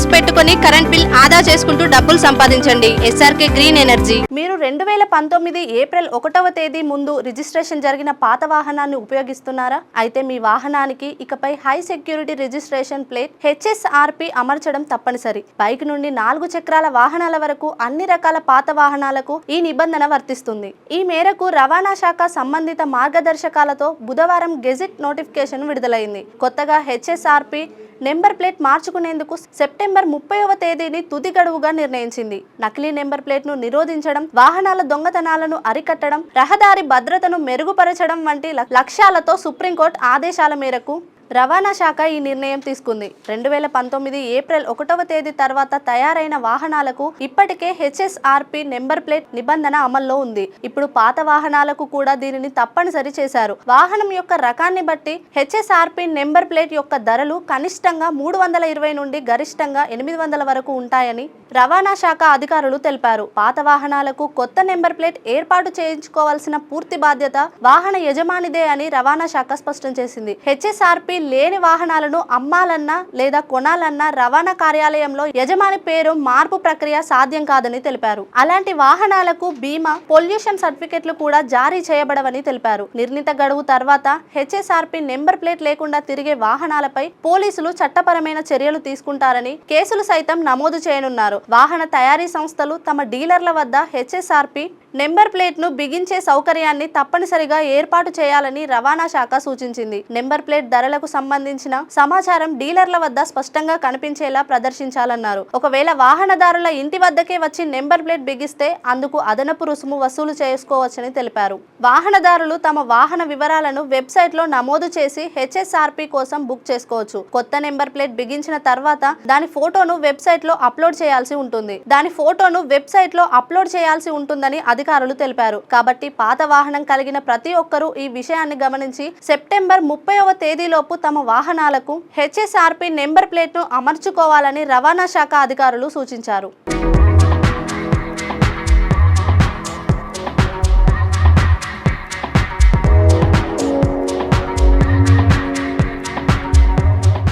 Panels పెట్టుకొని current bill ఆదా చేసుకుంటూ డబ్బులు సంపాదించండి. SRK green energy. మీరు రెండు వేల పంతొమ్మిది ఏప్రిల్ ఒకటవ తేదీ ముందు రిజిస్ట్రేషన్ జరిగిన పాత వాహనాన్ని ఉపయోగిస్తున్నారా? అయితే మీ వాహనానికి ఇకపై high security registration plate HSRP అమర్చడం తప్పనిసరి. బైక్ నుండి నాలుగు చక్రాల వాహనాల వరకు అన్ని రకాల పాత వాహనాలకు ఈ నిబంధన వర్తిస్తుంది. ఈ మేరకు రవాణా శాఖ సంబంధిత మార్గదర్శకాలతో బుధవారం గెజిట్ నోటిఫికేషన్ విడుదలైంది. కొత్తగా హెచ్ఎస్ఆర్పి నెంబర్ ప్లేట్ మార్చుకునేందుకు సెప్టెంబర్ ముప్పైవ తేదీని తుది గడువుగా నిర్ణయించింది. నకిలీ నెంబర్ ప్లేట్ను నిరోధించడం వాహనాల దొంగతనాలను అరికట్టడం రహదారి భద్రతను మెరుగుపరచడం వంటి ల- లక్ష్యాలతో సుప్రీంకోర్టు ఆదేశాల మేరకు రవాణా శాఖ ఈ నిర్ణయం తీసుకుంది. రెండు వేల పంతొమ్మిది ఏప్రిల్ ఒకటవ తేదీ తర్వాత తయారైన వాహనాలకు ఇప్పటికే హెచ్ఎస్ఆర్పి నెంబర్ ప్లేట్ నిబంధన అమల్లో ఉంది. ఇప్పుడు పాత వాహనాలకు కూడా దీనిని తప్పనిసరి చేశారు. వాహనం యొక్క రకాన్ని బట్టి హెచ్ఎస్ఆర్పి నెంబర్ ప్లేట్ యొక్క ధరలు కనిష్టంగా మూడు వందల ఇరవై నుండి గరిష్టంగా ఎనిమిది వందల వరకు ఉంటాయని రవాణా శాఖ అధికారులు తెలిపారు. పాత వాహనాలకు కొత్త నెంబర్ ప్లేట్ ఏర్పాటు చేయించుకోవాల్సిన పూర్తి బాధ్యత వాహన యజమానిదే అని రవాణా శాఖ స్పష్టం చేసింది. హెచ్ఎస్ఆర్పి లేని వాహనాలను అమ్మాలన్నా లేదా కొనాలన్నా రవాణా కార్యాలయంలో యజమాని పేరు మార్పు ప్రక్రియ సాధ్యం కాదని తెలిపారు. అలాంటి వాహనాలకు బీమా పొల్యూషన్ సర్టిఫికెట్లు కూడా జారీ చేయబడవని తెలిపారు. నిర్ణీత గడువు తర్వాత హెచ్ఎస్ఆర్పి నెంబర్ ప్లేట్ లేకుండా తిరిగే వాహనాలపై పోలీసులు చట్టపరమైన చర్యలు తీసుకుంటారని కేసులు సైతం నమోదు చేయనున్నారు. వాహన తయారీ సంస్థలు తమ డీలర్ల వద్ద హెచ్ఎస్ఆర్పి నెంబర్ ప్లేట్ను బిగించే సౌకర్యాన్ని తప్పనిసరిగా ఏర్పాటు చేయాలని రవాణా శాఖ సూచించింది. నెంబర్ ప్లేట్ ధరలకు సంబంధించిన సమాచారం డీలర్ల వద్ద స్పష్టంగా కనిపించేలా ప్రదర్శించాలన్నారు. ఒకవేళ వాహనదారుల ఇంటి వద్దకే వచ్చి నెంబర్ ప్లేట్ బిగిస్తే అందుకు అదనపు రుసుము వసూలు చేసుకోవచ్చని తెలిపారు. వాహనదారులు తమ వాహన వివరాలను వెబ్సైట్లో నమోదు చేసి హెచ్ఎస్ఆర్పి కోసం బుక్ చేసుకోవచ్చు. కొత్త నెంబర్ ప్లేట్ బిగించిన తర్వాత దాని ఫోటోను వెబ్సైట్లో అప్లోడ్ చేయాల్సి ఉంటుంది. దాని ఫోటోను వెబ్సైట్లో అప్లోడ్ చేయాల్సి ఉంటుందని అధికారులు తెలిపారు. కాబట్టి పాత వాహనం కలిగిన ప్రతి ఒక్కరూ ఈ విషయాన్ని గమనించి సెప్టెంబర్ ముప్పైవ తేదీలోపు తమ వాహనాలకు హెచ్ఎస్ఆర్పి నెంబర్ ప్లేట్ను అమర్చుకోవాలని రవాణా శాఖ అధికారులు సూచించారు.